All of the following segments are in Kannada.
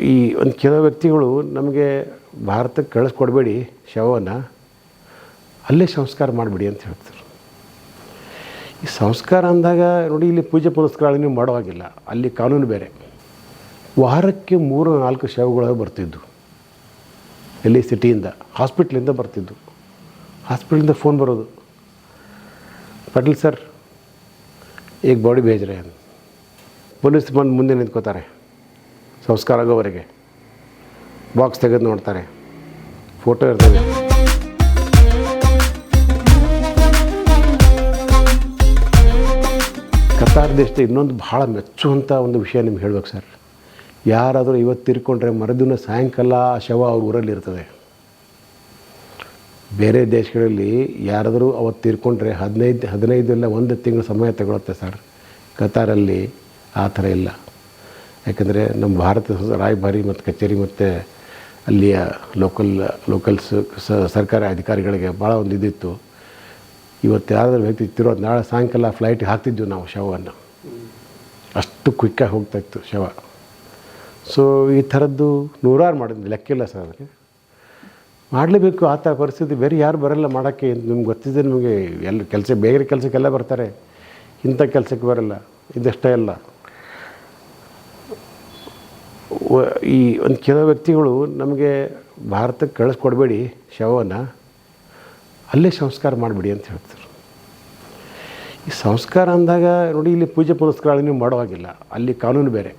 ಈ ಒಂದು ಕೆಲವು ವ್ಯಕ್ತಿಗಳು ನಮಗೆ ಭಾರತಕ್ಕೆ ಕಳಿಸ್ಕೊಡ್ಬೇಡಿ ಶವವನ್ನು, ಅಲ್ಲೇ ಸಂಸ್ಕಾರ ಮಾಡಿಬಿಡಿ ಅಂತ ಹೇಳ್ತಾರೆ. ಈ ಸಂಸ್ಕಾರ ಅಂದಾಗ ನೋಡಿ, ಇಲ್ಲಿ ಪೂಜೆ ಪುನಸ್ಕಾರ ನೀವು ಮಾಡೋವಾಗಿಲ್ಲ. ಅಲ್ಲಿ ಕಾನೂನು ಬೇರೆ. ವಾರಕ್ಕೆ ಮೂರು ನಾಲ್ಕು ಶವಗಳು ಬರ್ತಿದ್ದು ಎಲ್ಲಿ? ಸಿಟಿಯಿಂದ. ಹಾಸ್ಪಿಟ್ಲಿಂದ ಬರ್ತಿದ್ದು ಹಾಸ್ಪಿಟ್ಲಿಂದ ಫೋನ್ ಬರೋದು. ಪಟೇಲ್ ಸರ್, ಈಗ ಬಾಡಿ ಅಂತ. ಪೊಲೀಸ್ ಬಂದು ಮುಂದೆ ನಿಂತ್ಕೋತಾರೆ. ಸಂಸ್ಕಾರ ಆಗೋವರೆಗೆ. ಬಾಕ್ಸ್ ತೆಗೆದು ನೋಡ್ತಾರೆ. ಫೋಟೋ ಇರ್ತದೆ. ಕತಾರ್ ದೇಶದ ಇನ್ನೊಂದು ಭಾಳ ಮೆಚ್ಚುವಂಥ ಒಂದು ವಿಷಯ ನಿಮ್ಗೆ ಹೇಳ್ಬೇಕು ಸರ್. ಯಾರಾದರೂ ಇವತ್ತು ತಿರ್ಕೊಂಡ್ರೆ ಮರುದಿನ ಸಾಯಂಕಾಲ ಶವ ಅವ್ರ ಊರಲ್ಲಿ ಇರ್ತದೆ. ಬೇರೆ ದೇಶಗಳಲ್ಲಿ ಯಾರಾದರೂ ಅವತ್ತು ತೀರ್ಕೊಂಡ್ರೆ ಹದಿನೈದು ಹದಿನೈದಲ್ಲ ಒಂದು ತಿಂಗಳು ಸಮಯ ತಗೊಳುತ್ತೆ ಸರ್. ಕತಾರಲ್ಲಿ ಆ ಥರ ಇಲ್ಲ. ಯಾಕಂದರೆ ನಮ್ಮ ಭಾರತ ರಾಯಭಾರಿ ಮತ್ತು ಕಚೇರಿ ಮತ್ತು ಅಲ್ಲಿಯ ಲೋಕಲ್ ಲೋಕಲ್ಸ್ ಸರ್ಕಾರಿ ಅಧಿಕಾರಿಗಳಿಗೆ ಭಾಳ ಒಂದು ಇದಿತ್ತು. ಇವತ್ತು ಯಾರಾದರೂ ವ್ಯಕ್ತಿ ತಿರೋ ನಾಳೆ ಸಾಯಂಕಾಲ ಫ್ಲೈಟಿಗೆ ಹಾಕ್ತಿದ್ವಿ ನಾವು ಶವವನ್ನು. ಅಷ್ಟು ಕ್ವಿಕ್ಕಾಗಿ ಹೋಗ್ತಾಯಿತ್ತು ಶವ. ಸೊ ಈ ಥರದ್ದು ನೂರಾರು ಮಾಡಿದ್ವಿ ಲೆಕ್ಕಿಲ್ಲ ಸರ್ ಅದಕ್ಕೆ. ಮಾಡಲೇಬೇಕು ಆ ಥರ ಪರಿಸ್ಥಿತಿ, ಬೇರೆ ಯಾರು ಬರಲ್ಲ ಮಾಡೋಕ್ಕೆ. ನಿಮ್ಗೆ ಗೊತ್ತಿದೆ ನಿಮಗೆ ಎಲ್ಲ ಕೆಲಸ, ಬೇರೆ ಕೆಲಸಕ್ಕೆಲ್ಲ ಬರ್ತಾರೆ. ಇಂಥ ಕೆಲಸಕ್ಕೆ ಬರಲ್ಲ. ಇದಷ್ಟೇ ಅಲ್ಲ. ಈ ಒಂದು ಕೆಲವು ವ್ಯಕ್ತಿಗಳು ನಮಗೆ ಭಾರತಕ್ಕೆ ಕಳಿಸ್ಕೊಡ್ಬೇಡಿ ಶವವನ್ನು, ಅಲ್ಲೇ ಸಂಸ್ಕಾರ ಮಾಡಿಬಿಡಿ ಅಂತ ಹೇಳ್ತಾರೆ. ಈ ಸಂಸ್ಕಾರ ಅಂದಾಗ ನೋಡಿ, ಇಲ್ಲಿ ಪೂಜೆ ಪುನಸ್ಕಾರ ನೀವು ಮಾಡೋವಾಗಿಲ್ಲ ಅಲ್ಲಿ ಕಾನೂನು ಬೇರೆ.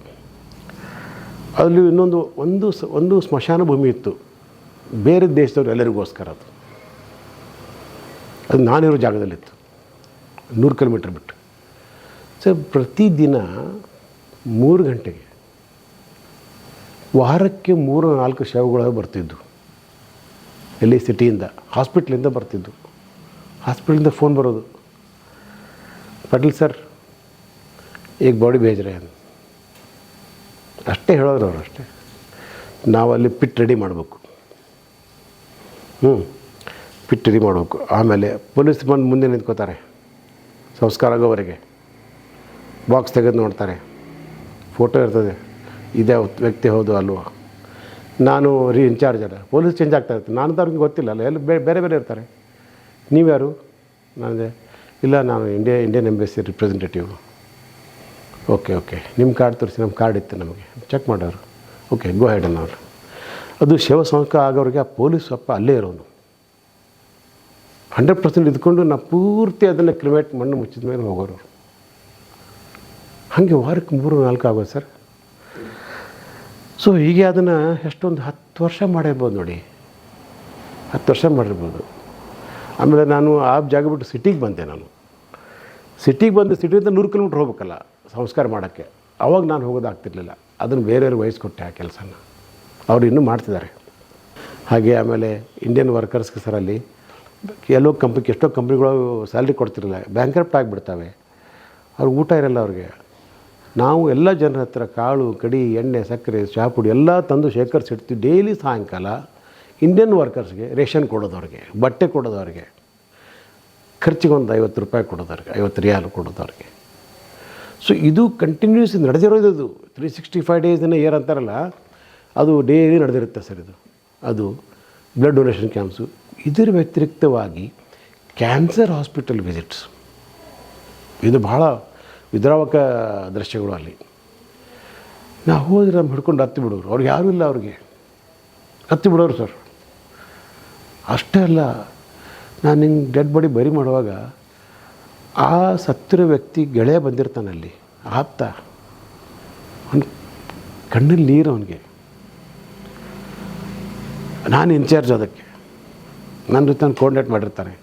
ಅಲ್ಲಿ ಇನ್ನೊಂದು, ಒಂದು ಸ, ಒಂದು ಸ್ಮಶಾನ ಭೂಮಿ ಇತ್ತು. ಬೇರೆ ದೇಶದವ್ರು ಎಲ್ಲರಿಗೋಸ್ಕರ ಅದು. ಅದು ನಾನಿರೋ ಜಾಗದಲ್ಲಿತ್ತು. ನೂರು ಕಿಲೋಮೀಟ್ರ್ ಬಿಟ್ಟು. ಸರ್, ಪ್ರತಿದಿನ ಮೂರು ಗಂಟೆಗೆ ವಾರಕ್ಕೆ ಮೂರು ನಾಲ್ಕು ಶವಗಳು ಬರ್ತಿದ್ದು ಎಲ್ಲಿ ಸಿಟಿಯಿಂದ, ಹಾಸ್ಪಿಟ್ಲಿಂದ ಬರ್ತಿದ್ದು ಹಾಸ್ಪಿಟ್ಲಿಂದ ಫೋನ್ ಬರೋದು. ಪಟೇಲ್ ಸರ್, ಈಗ ಬಾಡಿ ಬೇಜ್ರೆ ಅಷ್ಟೇ ಹೇಳೋರು ಅವರು ಅಷ್ಟೇ. ನಾವು ಅಲ್ಲಿ ಪಿಟ್ ರೆಡಿ ಮಾಡಬೇಕು. ಹ್ಞೂ ಪಿಟ್ ರೆಡಿ ಮಾಡಬೇಕು. ಆಮೇಲೆ ಪೊಲೀಸ್ ಬಂದು ಮುಂದೆ ನಿಂತ್ಕೋತಾರೆ. ಸಂಸ್ಕಾರ ಆಗೋವರೆಗೆ. ಬಾಕ್ಸ್ ತೆಗೆದು ನೋಡ್ತಾರೆ. ಫೋಟೋ ಇರ್ತದೆ. ಇದೇ ವ್ಯಕ್ತಿ ಹೌದು ಅಲ್ವಾ? ನಾನು ರೀ ಇನ್ಚಾರ್ಜ್ ಅಲ್ಲ ಪೊಲೀಸ್ ಚೇಂಜ್ ಆಗ್ತಾ ಇರ್ತೀನಿ ನಾನು ಅವ್ರಿಗೆ ಗೊತ್ತಿಲ್ಲ ಅಲ್ಲ. ಎಲ್ಲ ಬೇರೆ ಬೇರೆ ಇರ್ತಾರೆ. ನೀವ್ಯಾರು ನನಗೆ ಇಲ್ಲ, ನಾನು India Indian embassy representative okay okay ನಿಮ್ಮ ಕಾರ್ಡ್ ತೋರಿಸಿ. ನಮ್ಮ ಕಾರ್ಡ್ ಇತ್ತು ನಮಗೆ. ಚೆಕ್ ಮಾಡೋರು. ಓಕೆ ಗೋ ಹೈಡ್ ಅನ್ನೋರು. ಅದು ಶವ ಸಂಕ ಆಗೋರಿಗೆ ಆ ಪೊಲೀಸ್ ಅಪ್ಪ ಅಲ್ಲೇ ಇರೋನು. ಹಂಡ್ರೆಡ್ ಪರ್ಸೆಂಟ್ ಇದ್ಕೊಂಡು ನಾವು ಪೂರ್ತಿ ಅದನ್ನು ಕ್ರಿಮೇಟ್ ಮಣ್ಣು ಮುಚ್ಚಿದ ಮೇಲೆ ಹೋಗೋರು. ಹಾಗೆ ವಾರಕ್ಕೆ ಮೂರು ನಾಲ್ಕು ಆಗೋದು ಸರ್. ಸೊ ಹೀಗೆ ಅದನ್ನು ಎಷ್ಟೊಂದು ಹತ್ತು ವರ್ಷ ಮಾಡಿರ್ಬೋದು ನೋಡಿ. ಹತ್ತು ವರ್ಷ ಮಾಡಿರ್ಬೋದು. ಆಮೇಲೆ ನಾನು ಆ ಜಾಗ ಬಿಟ್ಟು ಸಿಟಿಗೆ ಬಂದೆ ನಾನು. ಸಿಟಿಗೆ ಬಂದು ಸಿಟಿಯಿಂದ ನೂರು ಕಿಲೋಮೀಟ್ರ್ ಹೋಗ್ಬೇಕಲ್ಲ ಸಂಸ್ಕಾರ ಮಾಡೋಕ್ಕೆ. ಅವಾಗ ನಾನು ಹೋಗೋದಾಗ್ತಿರ್ಲಿಲ್ಲ ಅದನ್ನು ಬೇರೆಯವ್ರಿಗೆ ವಹಿಸ್ಕೊಟ್ಟೆ ಆ ಕೆಲಸನ. ಅವ್ರು ಇನ್ನೂ ಮಾಡ್ತಿದ್ದಾರೆ. ಹಾಗೆ ಆಮೇಲೆ ಇಂಡಿಯನ್ ವರ್ಕರ್ಸ್ಗೆ ಸರ್ ಅಲ್ಲಿ ಎಲ್ಲೋ ಕಂಪ್ನಿ ಎಷ್ಟೋ ಕಂಪ್ನಿಗಳು ಸ್ಯಾಲ್ರಿ ಕೊಡ್ತಿರಲಿಲ್ಲ. ಬ್ಯಾಂಕ್ರಪ್ಟ್ ಆಗಿಬಿಡ್ತವೆ. ಅವ್ರಿಗೆ ಊಟ ಇರಲ್ಲ ಅವ್ರಿಗೆ. ನಾವು ಎಲ್ಲ ಜನರ ಹತ್ರ ಕಾಳು, ಕಡಿ, ಎಣ್ಣೆ, ಸಕ್ಕರೆ ಚಾಪುಡಿ ಎಲ್ಲ ತಂದು ಶೇಖರಿಸಿಡ್ತೀವಿ ಡೈಲಿ ಸಾಯಂಕಾಲ ಇಂಡಿಯನ್ ವರ್ಕರ್ಸ್ಗೆ ರೇಷನ್ ಕೊಡೋದವ್ರಿಗೆ, ಬಟ್ಟೆ ಕೊಡೋದವ್ರಿಗೆ, ಖರ್ಚಿಗೆ ಒಂದು ಐವತ್ತು ರೂಪಾಯಿ ಕೊಡೋದವ್ರಿಗೆ, ಐವತ್ತು ರಿಯಾಲು ಕೊಡೋದವ್ರಿಗೆ. ಸೊ ಇದು ಕಂಟಿನ್ಯೂಸ್ ನಡೆದಿರೋದು ಇದು. Three sixty five days a year ಅಂತಾರಲ್ಲ, ಅದು ಡೈಲಿ ನಡೆದಿರುತ್ತೆ ಸರ್ ಇದು. ಅದು ಬ್ಲಡ್ ಡೊನೇಷನ್ ಕ್ಯಾಂಪ್ಸು ಇದರ ವ್ಯತಿರಿಕ್ತವಾಗಿ ಕ್ಯಾನ್ಸರ್ ಹಾಸ್ಪಿಟಲ್ ವಿಸಿಟ್ಸ್ ಇದು ಭಾಳ ವಿದ್ರಾವಕ ದೃಶ್ಯಗಳು ಅಲ್ಲಿ. ನಾವು ಹೋದ್ರೆ ನಮ್ಮ ಹಿಡ್ಕೊಂಡು ಹತ್ತಿ ಬಿಡೋರು. ಅವ್ರಿಗೆ ಯಾರೂ ಇಲ್ಲ ಅವ್ರಿಗೆ. ಹತ್ತಿ ಬಿಡೋರು ಸರ್. ಅಷ್ಟೇ ಅಲ್ಲ, ನಾನು ಹಿಂಗೆ ಡೆಡ್ ಬಾಡಿ ಬರಿ ಮಾಡುವಾಗ ಆ ಸತ್ತಿರೋ ವ್ಯಕ್ತಿ ಗೆಳೆಯ ಬಂದಿರ್ತಾನಲ್ಲಿ ಆಪ್ತ. ಅವನು ಕಣ್ಣಲ್ಲಿ ನೀರು ಅವನಿಗೆ. ನಾನು ಇನ್ಚಾರ್ಜ್ ಅದಕ್ಕೆ. ನನ್ನ ಜೊತೆ ಕೋಆರ್ಡಿನೇಟ್ ಮಾಡಿರ್ತಾನೆ.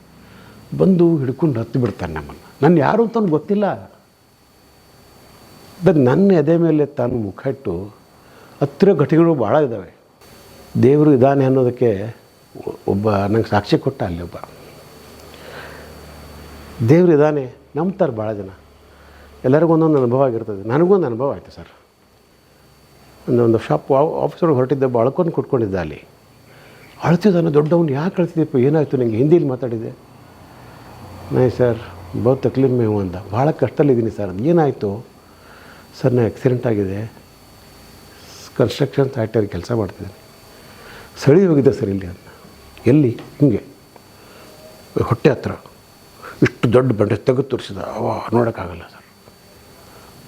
ಬಂದು ಹಿಡ್ಕೊಂಡು ಹತ್ತಿ ಬಿಡ್ತಾನೆ ನಮ್ಮನ್ನು. ನಾನು ಯಾರು ಅಂತ ಗೊತ್ತಿಲ್ಲ. ಬಟ್ ನನ್ನ ಎದೆ ಮೇಲೆ ತಾನು ಮುಖಟ್ಟು ಹತ್ತಿರ ಘಟನೆಗಳು ಭಾಳ ಇದ್ದಾವೆ. ದೇವರು ಇದ್ದಾನೆ ಅನ್ನೋದಕ್ಕೆ ಒಬ್ಬ ನಂಗೆ ಸಾಕ್ಷಿ ಕೊಟ್ಟ ಅಲ್ಲಿ ಒಬ್ಬ. ದೇವ್ರು ಇದ್ದಾನೆ ನಂಬ್ತಾರೆ ಭಾಳ ಜನ. ಎಲ್ಲರಿಗೂ ಒಂದೊಂದು ಅನುಭವ ಆಗಿರ್ತದೆ. ಒಂದು ಅನುಭವ ಆಯಿತು ಸರ್. ಒಂದು ಒಂದು ಶಾಪ್ ಆಫೀಸ್ ಒಳಗೆ ಹೊರಟಿದ್ದೆ ಅಳ್ಕೊಂಡು ಕುಟ್ಕೊಂಡಿದ್ದ ಅಲ್ಲಿ. ಅಳ್ತಿದ್ದಾನೆ ದೊಡ್ಡವನು ಯಾಕೆ ಅಳ್ತಿದ್ದೀಪ್ಪ ಏನಾಯಿತು ನನಗೆ ಹಿಂದಿಲಿ ಮಾತಾಡಿದೆ ನೈ ಸರ್ ಬಹು ತಕ್ಲೀಫ್ ಮೇವು ಅಂದ ಭಾಳ ಕಷ್ಟದಲ್ಲಿದ್ದೀನಿ ಸರ್. ಅದು ಏನಾಯಿತು? ಸರ್ ನಾನು ಆಕ್ಸಿಡೆಂಟ್ ಆಗಿದೆ. ಕನ್ಸ್ಟ್ರಕ್ಷನ್ ಸೈಟಲ್ಲಿ ಕೆಲಸ ಮಾಡ್ತಿದ್ದೀನಿ. ಸಳಿ ಹೋಗಿದ್ದೆ ಸರ್ ಇಲ್ಲಿ ಅಂತ. ಎಲ್ಲಿ? ಹಿಂಗೆ. ಹೊಟ್ಟೆ ಹತ್ರ. ಇಷ್ಟು ದೊಡ್ಡ ಬಂಡೆ ತೆಗೆದು ತೋರಿಸಿದ. ಅವ ನೋಡೋಕ್ಕಾಗಲ್ಲ ಸರ್.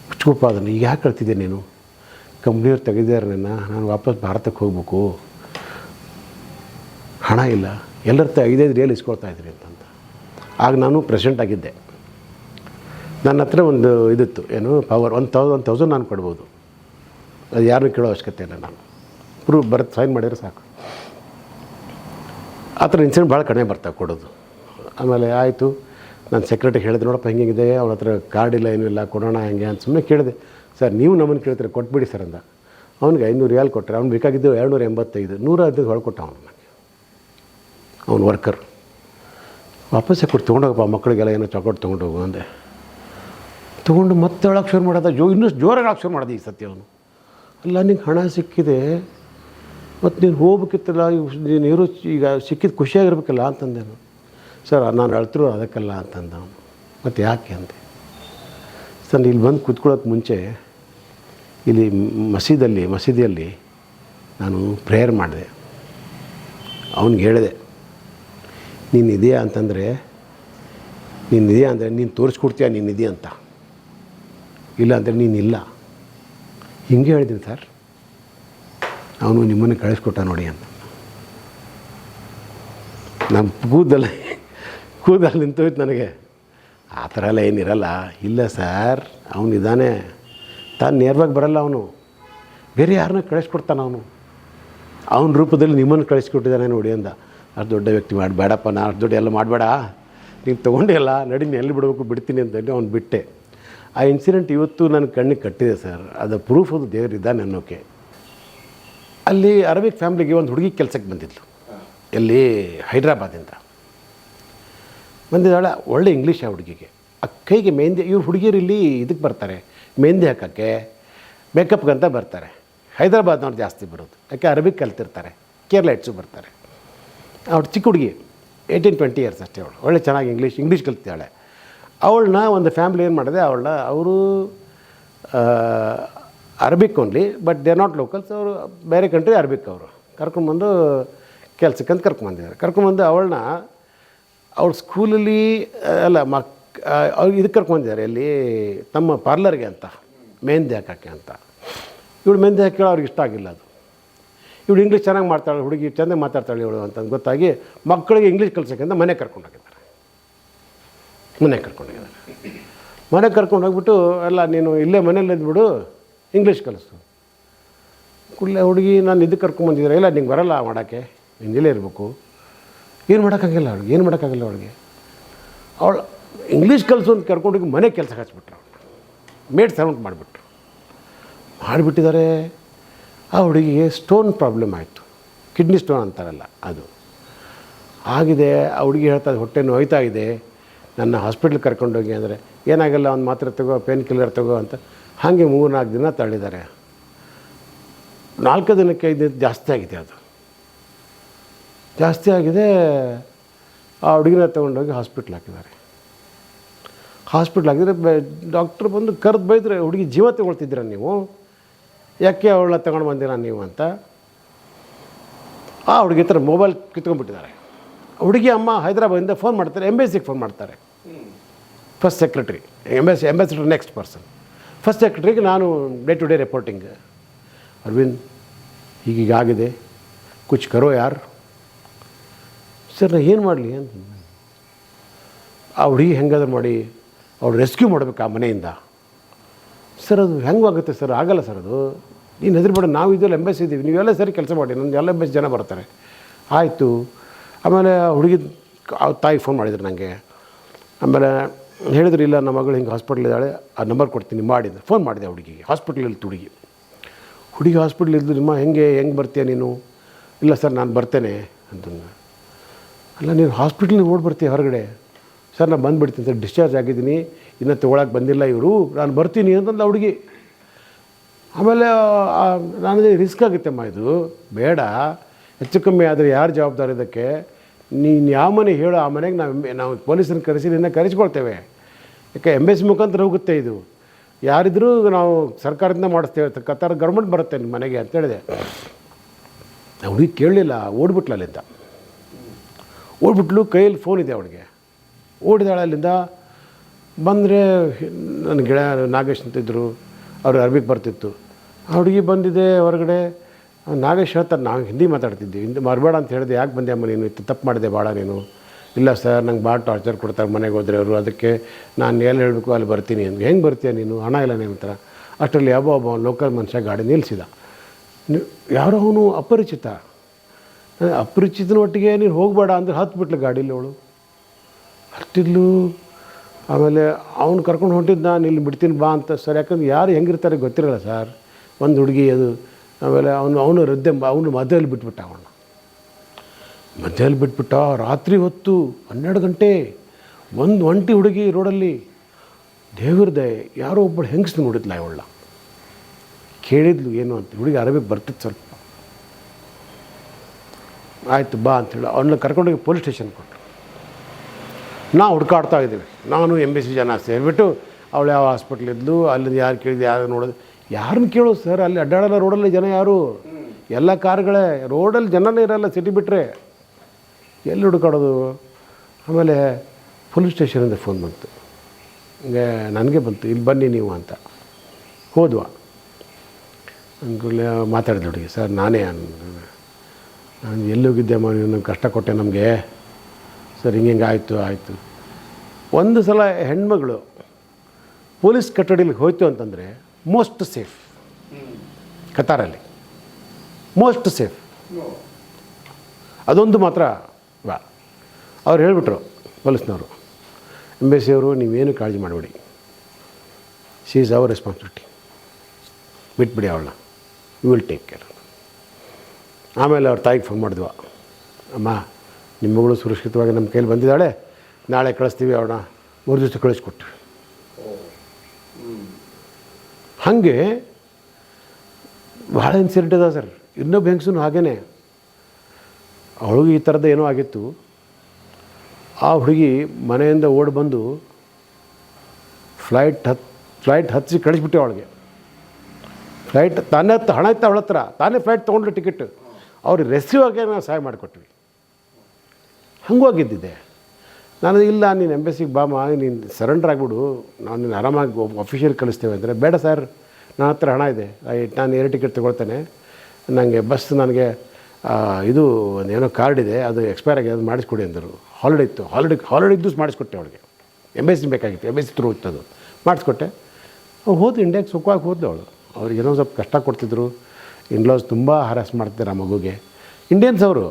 ಮುಚ್ಕೋಪ ಅದನ್ನು ಈಗ ಯಾಕೆ ಕಳ್ತಿದ್ದೆ ನೀನು? ಕಂಪ್ನಿಯವ್ರು ತೆಗೆದಿದ್ದಾರೆ ನನ್ನ. ನಾನು ವಾಪಸ್ ಭಾರತಕ್ಕೆ ಹೋಗ್ಬೇಕು. ಹಣ ಇಲ್ಲ. ಎಲ್ಲರ ತ ಐದೈದು ರಿಯಲ್ ಇಸ್ಕೊಳ್ತಾ ಇದ್ರಿ ಅಂತಂತ. ಆಗ ನಾನು ಪ್ರೆಸೆಂಟ್ ಆಗಿದ್ದೆ. ನನ್ನ ಹತ್ರ ಒಂದು ಇದಿತ್ತು, ಏನು power one thou one thousand ನಾನು ಕೊಡ್ಬೋದು. ಅದು ಯಾರನ್ನೂ ಕೇಳೋ ಅವಶ್ಯಕತೆ ಇಲ್ಲ ನಾನು. ಪ್ರೂಫ್ ಬರುತ್ತೆ ಸೈನ್ ಮಾಡಿದರೆ ಸಾಕು. ಆ ಥರ ಇನ್ಸಿಡೆಂಟ್ ಭಾಳ ಕಡಿಮೆ ಬರ್ತಾವೆ ಕೊಡೋದು. ಆಮೇಲೆ ಆಯಿತು, ನಾನು ಸೆಕ್ರೆಟರಿ ಹೇಳಿದೆ ನೋಡಪ್ಪ ಹಿಂಗಿದೆ, ಅವ್ರ ಹತ್ರ ಕಾರ್ಡ್ ಇಲ್ಲ, ಏನೂ ಇಲ್ಲ, ಕೊಡೋಣ ಹೆಂಗೆ ಅಂತ ಸುಮ್ಮನೆ ಕೇಳಿದೆ. ಸರ್, ನೀವು ನಮ್ಮನ್ನು ಕೇಳ್ತೀರ, ಕೊಟ್ಬಿಡಿ ಸರ್ ಅಂದ. ಅವ್ನಿಗೆ ಐನೂರು ರಿಯಾಲ್ ಕೊಟ್ಟರೆ ಅವ್ನು ಬೇಕಾಗಿದ್ದು ಎರಡುನೂರ ಎಂಬತ್ತೈದು, ನೂರ ಹದಿನೈದು ಹೊಳ್ಕೊಟ್ಟ ಅವನು ನನಗೆ. ಅವ್ನು ವರ್ಕರ್ ವಾಪಸ್ಸೇ ಕೊಟ್ಟು ತೊಗೊಂಡೋಗಪ್ಪ ಮಕ್ಕಳಿಗೆಲ್ಲ ಏನೋ ಚಾಕ್ಲೇಟ್ ತೊಗೊಂಡೋಗು ಅಂದೆ. ತೊಗೊಂಡು ಮತ್ತೆ ಹೇಳಕ್ಕೆ ಶುರು ಮಾಡೋದ. ಜೋ, ಇನ್ನೂ ಜೋರಾಗಿ ಶುರು ಮಾಡೋದು ಈ ಸತ್ಯ ಅವನು. ಅಲ್ಲ, ನಿಂಗೆ ಹಣ ಸಿಕ್ಕಿದೆ ಮತ್ತು ನೀನು ಹೋಗ್ಬೇಕಿತ್ತಲ್ಲ ನೀನು ಇರೋ ಈಗ ಸಿಕ್ಕಿದ ಖುಷಿಯಾಗಿರ್ಬೇಕಲ್ಲ ಅಂತಂದೆ ನಾನು. ಸರ್, ನಾನು ಅಳ್ತರು ಅದಕ್ಕಲ್ಲ ಅಂತಂದ ಅವನು. ಮತ್ತು ಯಾಕೆ ಅಂದೆ. ಸರ್ ಇಲ್ಲಿ ಬಂದು ಕೂತ್ಕೊಳ್ಳೋಕೆ ಮುಂಚೆ, ಇಲ್ಲಿ ಮಸೀದಲ್ಲಿ, ಮಸೀದಿಯಲ್ಲಿ ನಾನು ಪ್ರೇಯರ್ ಮಾಡಿದೆ. ಅವನಿಗೆ ಹೇಳಿದೆ, ನೀನು ಇದೆಯಾ ಅಂತಂದರೆ, ನೀನು ಇದೆಯಾ ಅಂದರೆ ನೀನು ತೋರಿಸ್ಕೊಡ್ತೀಯ ನೀನು ಇದೆಯಾ ಅಂತ. ಇಲ್ಲ ಅಂದರೆ ನೀನಿಲ್ಲ. ಹಿಂಗೆ ಹೇಳಿದ್ದೀನಿ ಸರ್. ಅವನು ನಿಮ್ಮನ್ನು ಕಳಿಸ್ಕೊಟ್ಟ ನೋಡಿ ಅಂತ. ನಮ್ಮ ಕೂದಲ್ಲ ಕೂದಲು ನಿಂತೋಯ್ತು ನನಗೆ. ಆ ಥರ ಎಲ್ಲ ಏನಿರಲ್ಲ. ಇಲ್ಲ ಸರ್ ಅವನಿದ್ದಾನೆ ತಾನು ನೇರವಾಗಿ ಬರಲ್ಲ ಅವನು. ಬೇರೆ ಯಾರನ್ನ ಕಳಿಸ್ಕೊಡ್ತಾನೆ ಅವನು. ಅವನ ರೂಪದಲ್ಲಿ ನಿಮ್ಮನ್ನು ಕಳಿಸ್ಕೊಟ್ಟಿದ್ದಾನೆ ನೋಡಿ ಅಂದ. ಅಷ್ಟು ದೊಡ್ಡ ವ್ಯಕ್ತಿ ಮಾಡಿ ಬೇಡಪ್ಪ ನಾ ಅಷ್ಟು ದೊಡ್ಡ ಎಲ್ಲ ಮಾಡಬೇಡ. ನೀನು ತೊಗೊಂಡೆ ಅಲ್ಲ ನಡಿ ಎಲ್ಲಿ ಬಿಡಬೇಕು, ಬಿಡ್ತೀನಿ ಅಂತ ಹೇಳಿ ಅವ್ನು ಬಿಟ್ಟೆ. ಆ ಇನ್ಸಿಡೆಂಟ್ ಇವತ್ತು ನನ್ನ ಕಣ್ಣಿಗೆ ಕಟ್ಟಿದೆ ಸರ್ ಅದು ಪ್ರೂಫ್ ಅದು ದೇವರಿದ್ದಾನೆ ಅನ್ನೋಕ್ಕೆ ಅಲ್ಲಿ ಅರಬಿಕ್ ಫ್ಯಾಮ್ಲಿಗೆ ಒಂದು ಹುಡುಗಿ ಕೆಲಸಕ್ಕೆ ಬಂದಿದ್ಲು. ಎಲ್ಲಿ? ಹೈದ್ರಾಬಾದಿಂದ ಬಂದಿದ್ದಾಳೆ, ಒಳ್ಳೆ ಇಂಗ್ಲೀಷ್ ಆ ಹುಡುಗಿಗೆ. ಆ ಕೈಗೆ ಮೆಹಂದಿ, ಇವ್ರು ಹುಡುಗಿಯರು ಇದಕ್ಕೆ ಬರ್ತಾರೆ, ಮೆಹಂದಿ ಹಾಕೋಕ್ಕೆ ಮೇಕಪ್ಗಂತ ಬರ್ತಾರೆ. ಹೈದ್ರಾಬಾದ್ನವ್ರು ಜಾಸ್ತಿ ಬರೋದು. ಯಾಕೆ? ಅರಬಿಕ್ ಕಲ್ತಿರ್ತಾರೆ. ಕೇರಳ ಹೆಚ್ಚು ಬರ್ತಾರೆ. ಅವಳು ಚಿಕ್ಕ ಹುಡುಗಿ ಏಯ್ಟೀನ್ ಟ್ವೆಂಟಿ ಇಯರ್ಸ್ ಅಷ್ಟೇ ಅವಳು. ಒಳ್ಳೆ ಚೆನ್ನಾಗಿ ಇಂಗ್ಲೀಷ್ ಇಂಗ್ಲೀಷ್ ಕಲ್ತಿದ್ದಾಳೆ. ಅವಳನ್ನ ಒಂದು ಫ್ಯಾಮ್ಲಿ ಏನು ಮಾಡಿದೆ, ಅವಳನ್ನ ಅವರು Arabic only but they not locals ಅವರು ಬೇರೆ ಕಂಟ್ರಿ ಅರಬಿಕ್ ಅವರು. ಕರ್ಕೊಂಬಂದು ಕೆಲಸಕ್ಕಂತ ಕರ್ಕೊಂಬಂದಿದ್ದಾರೆ ಕರ್ಕೊಂಬಂದು ಅವಳನ್ನ ಅವ್ರ ಸ್ಕೂಲಲ್ಲಿ ಅಲ್ಲ ಮಕ್ ಅವ್ರು ಇದಕ್ಕೆ ಕರ್ಕೊಂಡಿದ್ದಾರೆ ಅಲ್ಲಿ ತಮ್ಮ ಪಾರ್ಲರ್ಗೆ ಅಂತ, ಮೆಹಂದಿ ಹಾಕೋಕ್ಕೆ ಅಂತ. ಇವಳು ಮೆಹಂದಿ ಹಾಕಿ ಅವ್ರಿಗೆ ಇಷ್ಟ ಆಗಿಲ್ಲ ಅದು. ಇವಳು ಇಂಗ್ಲೀಷ್ ಚೆನ್ನಾಗಿ ಮಾಡ್ತಾಳೆ, ಹುಡುಗಿ ಚೆಂದ ಮಾತಾಡ್ತಾಳೆ ಇವಳು ಅಂತ ಗೊತ್ತಾಗಿ ಮಕ್ಕಳಿಗೆ ಇಂಗ್ಲೀಷ್ ಕಲ್ಸೋಕ್ಕೆ ಅಂತ ಮನೆ ಕರ್ಕೊಂಡೋಗಿದ್ದಾರೆ ಮನೆ ಕರ್ಕೊಂಡೋಗಿದ್ದಾರೆ ಮನೆ ಕರ್ಕೊಂಡು ಹೋಗ್ಬಿಟ್ಟು, ಅಲ್ಲ, ನೀನು ಇಲ್ಲೇ ಮನೇಲಿ ಇದ್ಬಿಡು ಇಂಗ್ಲೀಷ್ ಕಲಿಸು. ಕುಳ್ಳೆ ಹುಡುಗಿ, ನಾನು ಇದಕ್ಕೆ ಕರ್ಕೊಂಬಂದಿದ್ರೆ ಇಲ್ಲ, ನಿಂಗೆ ಬರಲ್ಲ ಮಾಡೋಕ್ಕೆ. ನೀನು ಇಲ್ಲೇ ಇರಬೇಕು. ಏನು ಮಾಡೋಕ್ಕಾಗಿಲ್ಲ ಅವಳಿಗೆ, ಏನು ಮಾಡೋಕ್ಕಾಗಲ್ಲ ಅವಳಿಗೆ. ಅವಳು ಇಂಗ್ಲೀಷ್ ಕಲಿಸು ಅಂತ ಕರ್ಕೊಂಡೋಗಿ ಮನೆ ಕೆಲಸ ಹಚ್ಬಿಟ್ರು ಅವಳು. ಮೇಡ್ ಸರ್ವಂಟ್ ಮಾಡಿಬಿಟ್ರು. ಮಾಡಿಬಿಟ್ಟಿದ್ದಾರೆ ಆ ಹುಡುಗಿಗೆ ಸ್ಟೋನ್ ಪ್ರಾಬ್ಲಮ್ ಆಯಿತು. ಕಿಡ್ನಿ ಸ್ಟೋನ್ ಅಂತಾರಲ್ಲ ಅದು. ಆಗಿದೆ, ಆ ಹುಡುಗಿ ಹೇಳ್ತಾ ಹೊಟ್ಟೆ ನೋಯ್ತಾ ಇದೆ. ನನ್ನ ಹಾಸ್ಪಿಟ್ಲ್ ಕರ್ಕೊಂಡೋಗಿ ಅಂದರೆ, ಏನಾಗಲ್ಲ, ಒಂದು ಮಾತ್ರೆ ತಗೋ ಪೇನ್ ಕಿಲ್ಲರ್ ತಗೋ ಅಂತ. ಹಾಗೆ ಮೂರು ನಾಲ್ಕು ದಿನ ತಳ್ಳಿದ್ದಾರೆ. ನಾಲ್ಕು ದಿನಕ್ಕೆ ಐದು ದಿನ ಜಾಸ್ತಿ ಆಗಿದೆ ಅದು. ಜಾಸ್ತಿ ಆಗಿದೆ, ಆ ಹುಡುಗಿನ ತೊಗೊಂಡೋಗಿ ಹಾಸ್ಪಿಟ್ಲ್ ಹಾಕಿದ್ದಾರೆ. ಹಾಸ್ಪಿಟ್ಲ್ ಹಾಕಿದರೆ ಡಾಕ್ಟ್ರ್ ಬಂದು ಕರೆದು ಬೈದ್ರೆ, ಹುಡುಗಿ, ಜೀವ ತಗೊಳ್ತಿದ್ದೀರ ನೀವು? ಯಾಕೆ ಅವಳನ್ನ ತಗೊಂಡು ಬಂದಿರ ನೀವು? ಅಂತ. ಆ ಹುಡುಗಿ ಥರ ಮೊಬೈಲ್ ಕಿತ್ಕೊಂಡ್ಬಿಟ್ಟಿದ್ದಾರೆ. ಹುಡುಗಿ ಅಮ್ಮ ಹೈದರಾಬಾದಿಂದ ಫೋನ್ ಮಾಡ್ತಾರೆ ಎಂಬೆಸಿಗೆ ಫೋನ್ ಮಾಡ್ತಾರೆ. First secretary embassy ambassador next person first ಸೆಕ್ರೆಟ್ರಿಗೆ ನಾನು day to day reporting Arvind ಹೀಗೀಗಾಗಿದೆ ಕುಚ್ ಕರೋ ಯಾರು? ಸರ್ ನಾ ಏನು ಮಾಡಲಿ ಅಂತ. ಆ ಹುಡುಗಿ ಹೆಂಗಾದ್ರೂ ಮಾಡಿ ಅವ್ರು ರೆಸ್ಕ್ಯೂ ಮಾಡಬೇಕು ಆ ಮನೆಯಿಂದ. ಸರ್ ಅದು ಹೆಂಗೆ ಆಗುತ್ತೆ ಸರ್ ಆಗಲ್ಲ ಸರ್ ಅದು. ನೀನು ಹೆದರ್ಬೇಡ, ನಾವು ಇದೆಲ್ಲ ಎಂಬೆಸ್ ಇದ್ದೀವಿ ನೀವೆಲ್ಲ ಸರಿ ಕೆಲಸ ಮಾಡಿ ನಂದು ಎಲ್ಲ ಎಂಬೆಸಿ ಜನ ಬರ್ತಾರೆ. ಆಯಿತು ಆಮೇಲೆ ಹುಡುಗಿ ಆ ತಾಯಿ ಫೋನ್ ಮಾಡಿದ್ರು ನನಗೆ ಆಮೇಲೆ ಹೇಳಿದ್ರು, ಇಲ್ಲ, ನಮ್ಮ ಮಗಳು ಹಿಂಗೆ ಹಾಸ್ಪಿಟ್ಲ್ ಇದ್ದಾಳೆ, ಆ ನಂಬರ್ ಕೊಡ್ತೀನಿ ಮಾಡಿದ್ದೆ ಫೋನ್ ಮಾಡಿದೆ ಹುಡುಗಿಗೆ ಹಾಸ್ಪಿಟ್ಲಲ್ಲಿ ಹುಡುಗಿ. ಹುಡುಗಿ ಹಾಸ್ಪಿಟ್ಲ್ ಇದ್ದು ನಿಮ್ಮ ಹೆಂಗೆ ಹೆಂಗೆ ಬರ್ತೀಯ ನೀನು? ಇಲ್ಲ ಸರ್, ನಾನು ಬರ್ತೇನೆ ಅಂತ ಅಲ್ಲ, ನೀನು ಹಾಸ್ಪಿಟ್ಲಿಗೆ ಓಡಿ ಬರ್ತೀಯ ಹೊರಗಡೆ? ಸರ್ ನಾನು ಬಂದುಬಿಡ್ತೀನಿ ಸರ್ ಡಿಸ್ಚಾರ್ಜ್ ಆಗಿದ್ದೀನಿ, ಇನ್ನೂ ತೊಗೊಳಕ್ಕೆ ಬಂದಿಲ್ಲ ಇವರು, ನಾನು ಬರ್ತೀನಿ ಅಂತಂದ ಹುಡುಗಿ. ಆಮೇಲೆ ನನಗೆ ನಾನು ರಿಸ್ಕ್ ಆಗುತ್ತಮ್ಮ ಇದು, ಬೇಡ. ಹೆಚ್ಚು ಕಮ್ಮಿ ಆದರೆ ಯಾರು ಜವಾಬ್ದಾರಿ ಇದಕ್ಕೆ? ನೀನು ಯಾವ ಮನೆ ಹೇಳು ಆ ಮನೆಗೆ ನಾವು ನಾವು ಪೊಲೀಸರನ್ನ ಕರೆಸಿ ನಿನ್ನ ಕರೆಸ್ಕೊಳ್ತೇವೆ. ಯಾಕೆ ಎಂ ಎಸ್ ಮುಖಾಂತರ ಹೋಗುತ್ತೆ ಇದು. ಯಾರಿದ್ರೂ ನಾವು ಸರ್ಕಾರದಿಂದ ಮಾಡಿಸ್ತೇವೆ ಕತ್ತಾರ ಗೌರ್ಮೆಂಟ್ ಬರುತ್ತೆ ನಿಮ್ಮ ಮನೆಗೆ ಅಂತ ಹೇಳಿದೆ. ಹುಡುಗಿ ಕೇಳಲಿಲ್ಲ ಓಡ್ಬಿಟ್ಲ ಅಲ್ಲಿಂದ ಓಡ್ಬಿಟ್ಲು, ಕೈಯಲ್ಲಿ ಫೋನ್ ಇದೆ ಅವಳಿಗೆ. ಓಡಿದಾಳೆ ಅಲ್ಲಿಂದ. ಬಂದರೆ ನನ್ನ ಗೆಳೆಯ ನಾಗೇಶ್ ಅಂತಿದ್ದರು ಅವ್ರು ಅರ್ಬಿಗೆ ಬರ್ತಿತ್ತು. ಆ ಹುಡುಗಿ ಬಂದಿದೆ ಹೊರಗಡೆ. ನಾಗೇಶ್ ಹೇಳ್ತಾರೆ ನಾವು ಹಿಂದಿ ಮಾತಾಡ್ತಿದ್ವಿ ಹಿಂದಿ ಮರಬೇಡ ಅಂತ ಹೇಳಿದೆ, ಯಾಕೆ ಬಂದೆ ಅಮ್ಮ ನೀನು? ಇತ್ತು ತಪ್ಪು ಮಾಡಿದೆ ಭಾಳ ನೀನು. ಇಲ್ಲ ಸರ್ ನಂಗೆ ಭಾಳ ಟಾರ್ಚರ್ ಕೊಡ್ತಾರೆ, ಮನೆಗೆ ಹೋದ್ರೆ ಅವರು. ಅದಕ್ಕೆ ನಾನು ಎಲ್ಲಿ ಹೇಳಬೇಕು, ಅಲ್ಲಿ ಬರ್ತೀನಿ ಅಂತ ಹೆಂಗೆ ಬರ್ತೀಯ ನೀನು? ಹಣ ಇಲ್ಲ ನಿಮ್ಮ ಹತ್ರ. ಅಷ್ಟರಲ್ಲಿ ಯಾವ ಒಬ್ಬ ಲೋಕಲ್ ಮನುಷ್ಯ ಗಾಡಿ ನಿಲ್ಲಿಸಿದ ಯಾರು ಅವನು ಅಪರಿಚಿತ. ಅಪರಿಚಿತನ ಒಟ್ಟಿಗೆ ನೀನು ಹೋಗಬೇಡ ಅಂದ್ರೆ ಹತ್ಬಿಟ್ಲು ಗಾಡೀಲಿ ಅವಳು. ಹತ್ತಿದ್ಲು ಆಮೇಲೆ ಅವ್ನು ಕರ್ಕೊಂಡು ಹೊಂಟಿದ್ದು ನಾನು ಇಲ್ಲಿ ಬಿಡ್ತೀನಿ, ಬಾ ಅಂತ. ಸರ್, ಯಾಕಂದ್ರೆ ಯಾರು ಹೆಂಗಿರ್ತಾರೆ ಗೊತ್ತಿರಲ್ಲ ಸರ್ ಒಂದು ಹುಡುಗಿ, ಅದು ಆಮೇಲೆ ಅವನು ಅವನು ರದ್ದೆ ಅವನು ಮಧ್ಯದಲ್ಲಿ ಬಿಟ್ಬಿಟ್ಟ ಅವನು ಮಧ್ಯದಲ್ಲಿ ಬಿಟ್ಬಿಟ್ಟ ರಾತ್ರಿ ಹೊತ್ತು ಹನ್ನೆರಡು ಗಂಟೆ, ಒಂದು ಒಂಟಿ ಹುಡುಗಿ ರೋಡಲ್ಲಿ, ದೇವ್ರದೆ, ಯಾರೋ ಒಬ್ಬಳು ಹೆಂಗಸ್ ನೋಡಿದ್ಲ ಇವಳ ಕೇಳಿದ್ಲು ಏನು ಅಂತ, ಹುಡುಗಿ ಅರಬಿಗೆ ಬರ್ತಿತ್ತು ಸ್ವಲ್ಪ. ಆಯಿತು ಬಾ ಅಂತ ಹೇಳಿ ಅವನ್ನ ಕರ್ಕೊಂಡೋಗಿ ಪೊಲೀಸ್ ಸ್ಟೇಷನ್ ಕೊಟ್ಟರು ನಾವು ಹುಡ್ಕಾಡ್ತಾ ಇದ್ದೀವಿ, ನಾನು ಎಂ ಬಿ ಸಿ ಜನ ಸೇರಿಬಿಟ್ಟು, ಅವಳು ಯಾವ ಹಾಸ್ಪಿಟ್ಲಿದ್ಲು ಅಲ್ಲಿಂದ ಯಾರು ಕೇಳಿದ್ದು, ಯಾರು ನೋಡೋದು ಯಾರನ್ನ ಕೇಳೋ ಸರ್, ಅಲ್ಲಿ ಅಡ್ಡಾಡಲ್ಲ ರೋಡಲ್ಲಿ ಜನ ಯಾರು? ಎಲ್ಲ ಕಾರ್ಗಳೇ, ರೋಡಲ್ಲಿ ಜನನೇ ಇರಲ್ಲ ಸಿಟಿ ಬಿಟ್ಟರೆ ಎಲ್ಲಿ ಹುಡುಕಾಡೋದು? ಆಮೇಲೆ ಪೊಲೀಸ್ ಸ್ಟೇಷನಿಂದ ಫೋನ್ ಬಂತು. ಹಿಂಗೆ ನನಗೆ ಬಂತು, ಇಲ್ಲಿ ಬನ್ನಿ ನೀವು ಅಂತ. ಹೋದ್ವಾ. ಅಂದ್ಕೂಡಲೇ ಮಾತಾಡಿದ ಹುಡುಗಿ, ಸರ್, ನಾನೇ ನಾನು ಎಲ್ಲಿ ಹೋಗಿದ್ದೆಮ್ಮ ನೀನು ಕಷ್ಟ ಕೊಟ್ಟೆ ನಮಗೆ. ಸರ್, ಹಿಂಗೆ ಹಿಂಗೆ ಆಯಿತು ಆಯಿತು. ಒಂದು ಸಲ ಹೆಣ್ಮಗಳು ಪೊಲೀಸ್ ಕಟ್ಟಡಿಲಿ ಹೋಯ್ತು ಅಂತಂದರೆ ಮೋಸ್ಟ್ ಸೇಫ್ ಕತಾರಲ್ಲಿ ಮೋಸ್ಟ್ ಸೇಫ್ ಅದೊಂದು ಮಾತ್ರ ಬಾ ಅವ್ರು ಹೇಳಿಬಿಟ್ರು ಪೊಲೀಸ್ನವರು ಎಂಬೆಸಿಯವರು ನೀವೇನು ಕಾಳಜಿ ಮಾಡಬೇಡಿ. ಶಿ ಈಸ್ ಅವರ್ ರೆಸ್ಪಾನ್ಸಿಬಿಲಿಟಿ ಬಿಟ್ಬಿಡಿ ಅವಳನ್ನ. ಯು ವಿಲ್ ಟೇಕ್ ಕೇರ್ ಆಮೇಲೆ ಅವ್ರ ತಾಯಿಗೆ ಫೋನ್ ಮಾಡಿದ್ವ. ಅಮ್ಮ ನಿಮ್ಮ ಮಗಳು ಸುರಕ್ಷಿತವಾಗಿ ನಮ್ಮ ಕೈಯಲ್ಲಿ ಬಂದಿದ್ದಾಳೆ. ನಾಳೆ ಕಳಿಸ್ತೀವಿ ಅವಳನ್ನ. ಮೂರು ದಿವಸ ಕಳಿಸ್ಕೊಟ್ವಿ ಹಾಗೆ ಭಾಳ ಇನ್ಸಿಡೆಂಟ್ ಅದ ಸರ್. ಇನ್ನೊಬ್ಬ ಹೆಂಗಸೂ ಹಾಗೇ ಅವಳಿಗೂ ಈ ಥರದ್ದು ಏನೋ ಆಗಿತ್ತು. ಆ ಹುಡುಗಿ ಮನೆಯಿಂದ ಓಡಿ ಬಂದು ಫ್ಲೈಟ್ ಹತ್ ಫ್ಲೈಟ್ ಹತ್ತಿಸಿ ಕಳಿಸ್ಬಿಟ್ಟೆ ಅವಳಿಗೆ. ಫ್ಲೈಟ್ ತಾನೇ ಹತ್ತು ಹಣ ಇತ್ತು ಅವಳ ಹತ್ರ. ತಾನೇ ಫ್ಲೈಟ್ ತೊಗೊಂಡ್ರು ಟಿಕೆಟ್ ಅವ್ರಿಗೆ ರೆಸ್ಯೂ ಆಗಿ ನಾವು ಸಹಾಯ ಮಾಡಿಕೊಟ್ವಿ. ಹಂಗೂ ಆಗಿದ್ದಿದೆ. ನಾನು ಇಲ್ಲ, ನೀನು ಎಂಬೆಸಿಗೆ ಬಾಮ ನೀನು ಸರೆಂಡರ್ ಆಗಿಬಿಡು. ನಾನು ನೀನು ಆರಾಮಾಗಿ ಅಫಿಷಿಯಲ್ ಕಳಿಸ್ತೇವೆ ಅಂದರೆ ಬೇಡ ಸರ್ ನನ್ನ ಹತ್ರ ಹಣ ಇದೆ. ನಾನು ಏರ್ ಟಿಕೆಟ್ ತೊಗೊಳ್ತೇನೆ. ನನಗೆ ಬಸ್ ನನಗೆ ಇದು ಏನೋ ಕಾರ್ಡ್ ಇದೆ, ಅದು ಎಕ್ಸ್ಪೈರ್ ಆಗಿದೆ, ಅದು ಮಾಡಿಸ್ಕೊಡಿ ಅಂದರು. ಹಾಲಿಡೇ ಇತ್ತು. ಹಾಲಿಡೇ ಹಾಲಿಡೇ ಇದ್ದು ಮಾಡಿಸ್ಕೊಟ್ಟೆ ಅವಳಿಗೆ. ಎಂಬೆಸಿ ಬೇಕಾಗಿತ್ತು. ಎಂಬೆಸಿ ಥ್ರೂ ಇತ್ತು ಅದು ಮಾಡಿಸ್ಕೊಟ್ಟೆ ಹೋದ ಇಂಡಿಯಾಗೆ ಸುಖವಾಗಿ ಹೋದ್ಲು ಅವಳು. ಅವ್ರಿಗೆ ಏನೋ ಸ್ವಲ್ಪ ಕಷ್ಟ ಕೊಡ್ತಿದ್ರು. ಇನ್ಲಾಸ್ ತುಂಬ ಹರಾಸ್ ಮಾಡ್ತಿದ್ದಾರೆ ಆ ಮಗುಗೆ. ಇಂಡಿಯನ್ಸ್ ಅವರು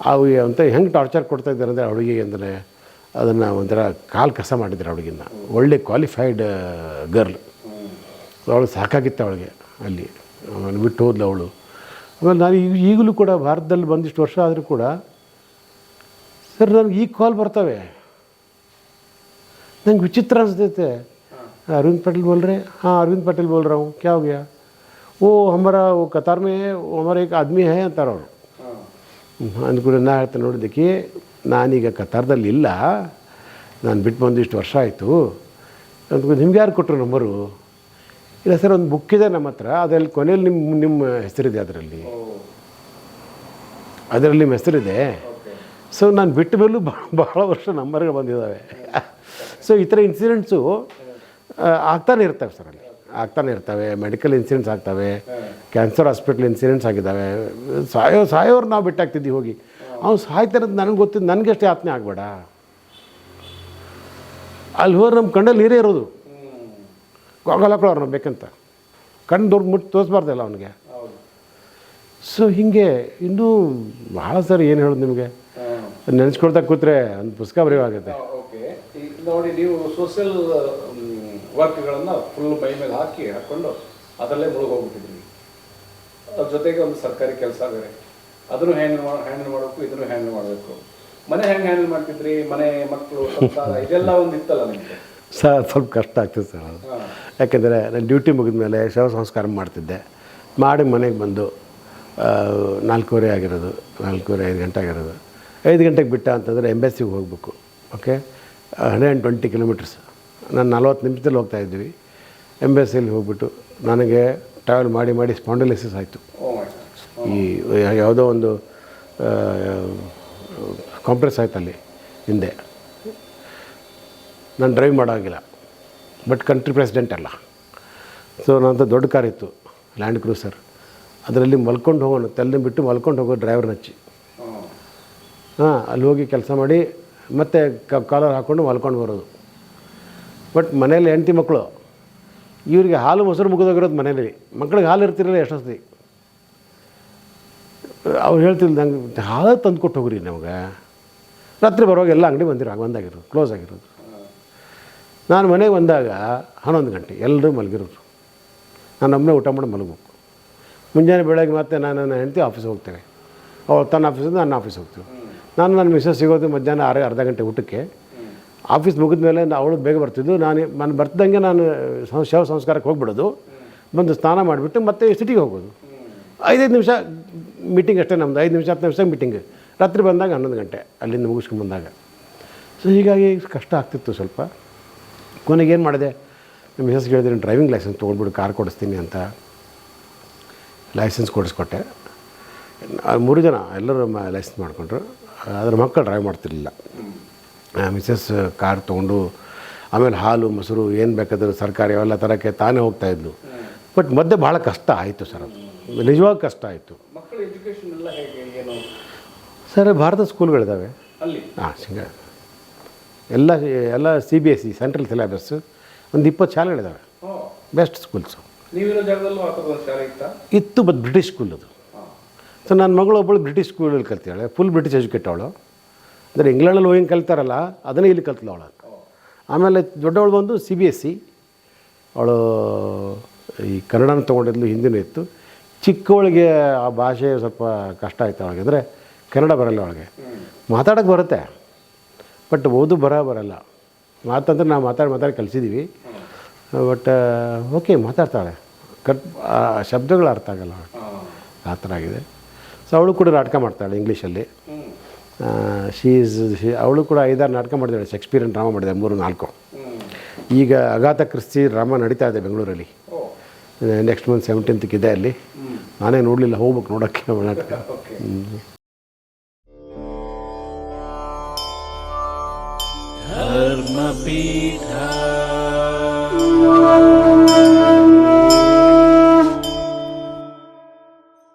ಅವು ಅಂತ ಹೆಂಗೆ ಟಾರ್ಚರ್ ಕೊಡ್ತಾ ಇದ್ದಾರೆ ಅಂದರೆ ಹುಡುಗಿಗೆ ಅಂದರೆ ಅದನ್ನು ಒಂಥರ ಕಾಲು ಕಸ ಮಾಡಿದ್ರು ಹುಡುಗಿನ ಒಳ್ಳೆ ಕ್ವಾಲಿಫೈಡ್ ಗರ್ಲ್ ಅವಳು ಸಾಕಾಗಿತ್ತು ಅವಳಿಗೆ ಅಲ್ಲಿ ಆಮೇಲೆ ಬಿಟ್ಟು ಹೋದ್ಲು ಅವಳು ಆಮೇಲೆ ನಾನು ಈಗ ಈಗಲೂ ಕೂಡ ಭಾರತದಲ್ಲಿ ಬಂದಿಷ್ಟು ವರ್ಷ ಆದರೂ ಕೂಡ ಸರ್ ನನಗೆ ಈಗ ಕಾಲ್ ಬರ್ತವೆ ನಂಗೆ ವಿಚಿತ್ರ ಅನಿಸ್ತೈತೆ अरविंद पटेल बोल रहे हैं हाँ अरविंद पटेल बोल रहा हूँ क्या हो गया वो हमारा वो कतार में वो हमारा एक आदमी है ಅಂತಾರೆ ಅವರು ಅಂದ್ಕೂಡ ನಾ ಹೇಳ್ತಾ ನೋಡಿದ್ದಕ್ಕೆ ದಕ್ಕಿ ನಾನೀಗ ಕತಾರ್ದಲ್ಲಿ ಇಲ್ಲ ನಾನು ಬಿಟ್ಟು ಬಂದು ವರ್ಷ ಆಯಿತು. ಅಂದ್ಕೊಂಡು ನಿಮ್ಗೆ ಯಾರು ಕೊಟ್ಟರು ನಂಬರು ಇಲ್ಲ ಸರ್, ಒಂದು ಬುಕ್ ಇದೆ ನಮ್ಮ ಹತ್ರ. ಅದರಲ್ಲಿ ಕೊನೆಯಲ್ಲಿ ನಿಮ್ಮ ನಿಮ್ಮ ಹೆಸರಿದೆ ಅದರಲ್ಲಿ. ಅದರಲ್ಲಿ ನಿಮ್ಮ ಹೆಸರಿದೆ. ಸೊ ನಾನು ಬಿಟ್ಟ ಮೇಲೂ ಭಾಳ ವರ್ಷ ನಂಬರ್ಗಳು ಬಂದಿದ್ದಾವೆ. ಸೊ ಈ ಥರ ಇನ್ಸಿಡೆಂಟ್ಸು ಆಗ್ತಾನೆ ಇರ್ತವೆ ಸರ್ ಅಲ್ಲಿ. ಆಗ್ತಾನೆ ಇರ್ತವೆ ಮೆಡಿಕಲ್ ಇನ್ಸಿಡೆಂಟ್ಸ್ ಆಗ್ತವೆ ಕ್ಯಾನ್ಸರ್ ಹಾಸ್ಪಿಟ್ಲ್ ಇನ್ಸಿಡೆಂಟ್ಸ್ ಆಗಿದ್ದಾವೆ. ಸಾಯೋ ಸಾಯೋರು ನಾವು ಬಿಟ್ಟಾಗ್ತಿದ್ವಿ ಹೋಗಿ. ಅವ್ನು ಸಾಯ್ತಾರದು ನನಗೆ ಗೊತ್ತಿದ್ದು ನನಗೆಷ್ಟೇ ಆತ್ಮೆ ಆಗಬೇಡ. ಅಲ್ಲಿ ಹೋದ್ರೆ ನಮ್ಮ ಕಣ್ಣಲ್ಲಿ ನೀರೇ ಇರೋದು. ಹಾಕೊಳ್ಳೋರು ನಾವು ಬೇಕಂತ. ಕಣ್ಣು ದೊಡ್ಡ ಮುಟ್ಟು ತೋರಿಸ್ಬಾರ್ದಲ್ಲ ಅವನಿಗೆ. ಸೊ ಹೀಗೆ, ಇನ್ನೂ ಭಾಳ ಸರ್ ಏನು ಹೇಳೋದು ನಿಮಗೆ? ನೆನೆಸ್ಕೊಳ್ತಾ ಕೂತ್ರೆ ಒಂದು ಪುಸ್ತಕ ಬರೆಯುವಾಗುತ್ತೆ. ನೋಡಿ, ನೀವು ಸೋಷಿಯಲ್ ವರ್ಕ್ಗಳನ್ನು ಫುಲ್ ಮೈ ಮೇಲೆ ಹಾಕಿ ಹಾಕ್ಕೊಂಡು ಅದರಲ್ಲೇ ಮುಳುಗೋಗ್ಬಿಟ್ಟಿದ್ವಿ ಅದ್ರ ಜೊತೆಗೆ ಒಂದು ಸರ್ಕಾರಿ ಕೆಲಸ ಬೇರೆ. ಅದನ್ನು ಹ್ಯಾಂಡಲ್ ಮಾಡಿ ಹ್ಯಾಂಡಲ್ ಮಾಡಬೇಕು ಇದನ್ನು ಹ್ಯಾಂಡಲ್ ಮಾಡಬೇಕು. ಮನೆ ಹೆಂಗೆ ಹ್ಯಾಂಡಲ್ ಮಾಡ್ತಿದ್ರಿ? ಮನೆ ಮಕ್ಕಳು ಸಂಸಾರ ಇದೆಲ್ಲ ಒಂದು ಇತ್ತಲ್ಲ ನಿಮಗೆ? ಸರ್ ಸ್ವಲ್ಪ ಕಷ್ಟ ಆಗ್ತದೆ ಸರ್ ಅದು. ಯಾಕೆಂದರೆ ನಾನು ಡ್ಯೂಟಿ ಮುಗಿದ ಮೇಲೆ ಶವ ಸಂಸ್ಕಾರ ಮಾಡ್ತಿದ್ದೆ. ಮಾಡಿ ಮನೆಗೆ ಬಂದು ನಾಲ್ಕೂವರೆ ಆಗಿರೋದು ನಾಲ್ಕೂವರೆ ಐದು ಗಂಟೆ ಆಗಿರೋದು. ಐದು ಗಂಟೆಗೆ ಬಿಟ್ಟ ಅಂತಂದರೆ ಎಂಬೆಸಿಗೆ ಹೋಗಬೇಕು okay hundred and twenty kilometres ನಾನು ನಲ್ವತ್ತು ನಿಮಿಷದಲ್ಲಿ ಹೋಗ್ತಾ ಇದ್ವಿ. ಎಂಬೆಸಿಯಲ್ಲಿ ಹೋಗ್ಬಿಟ್ಟು ನನಗೆ ಟ್ರಾವೆಲ್ ಮಾಡಿ ಮಾಡಿ ಸ್ಪಾಂಡಲಿಸಿಸ್ ಆಯಿತು. ಓ ಈ ಯಾವುದೋ ಒಂದು ಕಾಂಪ್ರೆಸ್ ಆಯ್ತು ಅಲ್ಲಿ ಹಿಂದೆ. ನಾನು ಡ್ರೈವ್ ಮಾಡೋಂಗಿಲ್ಲ. ಬಟ್ ಕಂಟ್ರಿ ಪ್ರೆಸಿಡೆಂಟ್ ಅಲ್ಲ. ಸೊ ನನ್ನದು ದೊಡ್ಡ ಕಾರ್ ಇತ್ತು ಲ್ಯಾಂಡ್ ಕ್ರೂಸರ್ ಅದರಲ್ಲಿ ಮಲ್ಕೊಂಡು ಹೋಗೋಣ ತೆಲ್ಲ ಬಿಟ್ಟು ಮಲ್ಕೊಂಡು ಹೋಗೋ ಡ್ರೈವರ್ನ ಹಚ್ಚಿ ಹಾಂ ಹಾಂ ಅಲ್ಲಿ ಹೋಗಿ ಕೆಲಸ ಮಾಡಿ ಮತ್ತೆ ಕಾಲರ್ ಹಾಕ್ಕೊಂಡು ಮಲ್ಕೊಂಡು ಬರೋದು. ಬಟ್ ಮನೇಲಿ ಹೆಂಡತಿ ಮಕ್ಕಳು ಇವರಿಗೆ ಹಾಲು ಮೊಸರು ಮುಗಿದೋಗಿರೋದು ಮನೆಯಲ್ಲಿ. ಮಕ್ಳಿಗೆ ಹಾಲು ಇರ್ತಿರಲಿಲ್ಲ ಎಷ್ಟೊತ್ತಿ. ಅವ್ರು ಹೇಳ್ತಿಲ್ಲ ನಂಗೆ, ಹಾಲು ತಂದು ಕೊಟ್ಟು ಹೋಗ್ರಿ ನಮಗೆ. ರಾತ್ರಿ ಬರುವಾಗ ಎಲ್ಲ ಅಂಗಡಿ ಬಂದಿರೋ ಬಂದಾಗಿರೋದು, ಕ್ಲೋಸ್ ಆಗಿರೋದು. ನಾನು ಮನೆಗೆ ಬಂದಾಗ ಹನ್ನೊಂದು ಗಂಟೆ ಎಲ್ಲರೂ ಮಲಗಿರೋರು. ನಾನು ಒಮ್ಮೆ ಊಟ ಮಾಡಿ ಮಲಗಬೇಕು. ಮುಂಜಾನೆ ಬೆಳಗ್ಗೆ ಮತ್ತೆ ನಾನು ನನ್ನ ಹೆಂಡತಿ ಆಫೀಸ್ ಹೋಗ್ತೇವೆ ಅವಳು ತನ್ನ ಆಫೀಸಿಂದ ನನ್ನ ಆಫೀಸ್ ಹೋಗ್ತೀವಿ. ನಾನು ನನ್ನ ಮಿಸ್ಸಸ್ ಸಿಗೋದು ಮಧ್ಯಾಹ್ನ ಆರು, ಅರ್ಧ ಗಂಟೆ ಊಟಕ್ಕೆ. ಆಫೀಸ್ ಮುಗಿದ ಮೇಲೆ ಅವಳು ಬೇಗ ಬರ್ತಿದ್ದು ನಾನು ನಾನು ಬರ್ತಿದ್ದಂಗೆ ನಾನು ಶವ ಸಂಸ್ಕಾರಕ್ಕೆ ಹೋಗ್ಬಿಡೋದು. ಬಂದು ಸ್ನಾನ ಮಾಡಿಬಿಟ್ಟು ಮತ್ತೆ ಸಿಟಿಗೆ ಹೋಗೋದು. ಐದೈದು ನಿಮಿಷ ಮೀಟಿಂಗ್ ಅಷ್ಟೇ ನಮ್ಮದು ಐದು ನಿಮಿಷ, ಹತ್ತು ನಿಮಿಷ ಮೀಟಿಂಗ್ ರಾತ್ರಿ ಬಂದಾಗ ಹನ್ನೊಂದು ಗಂಟೆ, ಅಲ್ಲಿಂದ ಮುಗಿಸ್ಕೊಂಡು ಬಂದಾಗ. ಸೊ ಹೀಗಾಗಿ ಕಷ್ಟ ಆಗ್ತಿತ್ತು ಸ್ವಲ್ಪ. ಕೊನೆಗೆ ಏನು ಮಾಡಿದೆ? ನಮ್ಮ ಮಿಸಸ್ ಹೇಳಿದ್ರೆ ಡ್ರೈವಿಂಗ್ ಲೈಸೆನ್ಸ್ ತೊಗೊಂಡ್ಬಿಟ್ಟು ಕಾರ್ ಕೊಡಿಸ್ತೀನಿ ಅಂತ. ಲೈಸೆನ್ಸ್ ಕೊಡಿಸ್ಕೊಟ್ಟೆ. ಮೂರು ಜನ ಎಲ್ಲರೂ ಲೈಸೆನ್ಸ್ ಮಾಡಿಕೊಂಡ್ರು. ಅದ್ರ ಮಕ್ಕಳು ಡ್ರೈವ್ ಮಾಡ್ತಿರ್ಲಿಲ್ಲ. ಮಿಸಸ್ ಕಾರ್ ತೊಗೊಂಡು ಆಮೇಲೆ ಹಾಲು ಮೊಸರು ಏನು ಬೇಕಾದರೂ ಸರ್ಕಾರಿ ಅವೆಲ್ಲ ತರೋಕ್ಕೆ ತಾನೇ ಹೋಗ್ತಾಯಿದ್ಲು ಬಟ್ ಮಧ್ಯೆ ಭಾಳ ಕಷ್ಟ ಆಯಿತು ಸರ್ ಅದು. ನಿಜವಾಗಿ ಕಷ್ಟ ಆಯಿತು. ಸರ್ ಭಾರತ ಸ್ಕೂಲ್ಗಳಿದ್ದಾವೆ ಅಲ್ಲಿ? ಹಾಂ ಸಿಂಗ ಎಲ್ಲ ಎಲ್ಲ C B S C central syllabus ಒಂದು ಇಪ್ಪತ್ತು ಶಾಲೆಗಳಿದ್ದಾವೆ ಬೆಸ್ಟ್ ಸ್ಕೂಲ್ಸು ಇತ್ತಾ? ಬಟ್ ಬ್ರಿಟಿಷ್ ಸ್ಕೂಲ್ ಅದು. ಸರ್ ಸೊ ನನ್ನ ಮಗಳು ಒಬ್ಬಳು ಬ್ರಿಟಿಷ್ ಸ್ಕೂಲಲ್ಲಿ ಕಲ್ತಾಳೆ ಫುಲ್ ಬ್ರಿಟಿಷ್ ಎಜುಕೇಟ್ ಅವಳು. ಅಂದರೆ ಇಂಗ್ಲೆಂಡಲ್ಲಿ ಹೋಗಿ ಕಲ್ತಾರಲ್ಲ, ಅದನ್ನೇ ಇಲ್ಲಿ ಕಲ್ತಲ್ಲ ಅವಳು. ಆಮೇಲೆ ದೊಡ್ಡವಳು ಬಂದು ಸಿ ಬಿ ಎಸ್ ಸಿ ಅವಳು ಈ ಕನ್ನಡನ ತೊಗೊಂಡಿದ್ಲು, ಹಿಂದಿನ ಇತ್ತು. ಚಿಕ್ಕವಳಿಗೆ ಆ ಭಾಷೆ ಸ್ವಲ್ಪ ಕಷ್ಟ ಆಯ್ತು ಅವಳಿಗೆ. ಅಂದರೆ ಕನ್ನಡ ಬರಲ್ಲ ಅವಳಿಗೆ. ಮಾತಾಡೋಕ್ಕೆ ಬರುತ್ತೆ, ಬಟ್ ಓದು ಬರ ಬರಲ್ಲ. ಮಾತಂದ್ರೆ ನಾವು ಮಾತಾಡಿ ಮಾತಾಡಿ ಕಲಿಸಿದ್ದೀವಿ ಬಟ್, ಓಕೆ, ಮಾತಾಡ್ತಾಳೆ. ಕಟ್ ಶಬ್ದಗಳು ಅರ್ಥ ಆಗಲ್ಲ. ಆ ಥರ ಆಗಿದೆ. ಸೊ ಅವಳು ಕೂಡ ನಾಟಕ ಮಾಡ್ತಾಳೆ ಇಂಗ್ಲೀಷಲ್ಲಿ ಶೀ ಈಸ್ ಅವಳು ಕೂಡ ಐದಾರು ನಾಟಕ ಮಾಡಿದ್ದಾಳೆ ಶೇಕ್ಸ್ಪಿಯರನ್ ಡ್ರಾಮಾ ಮಾಡಿದೆ ಮೂರು ನಾಲ್ಕು. ಈಗ ಅಗಾಥ ಕ್ರಿಸ್ತಿ ಡ್ರಾಮಾ ನಡೀತಾ ಇದೆ ಬೆಂಗಳೂರಲ್ಲಿ. ನೆಕ್ಸ್ಟ್ ಮಂತ್ ಸೆವೆಂಟೀನ್ತ್ಗೆ ಇದೆ ಅಲ್ಲಿ. ನಾನೇ ನೋಡಲಿಲ್ಲ ಹೋಗ್ಬೇಕು ನೋಡೋಕ್ಕೆ ಅವಳ ನಾಟಕ. ಧರ್ಮಪೀಠ.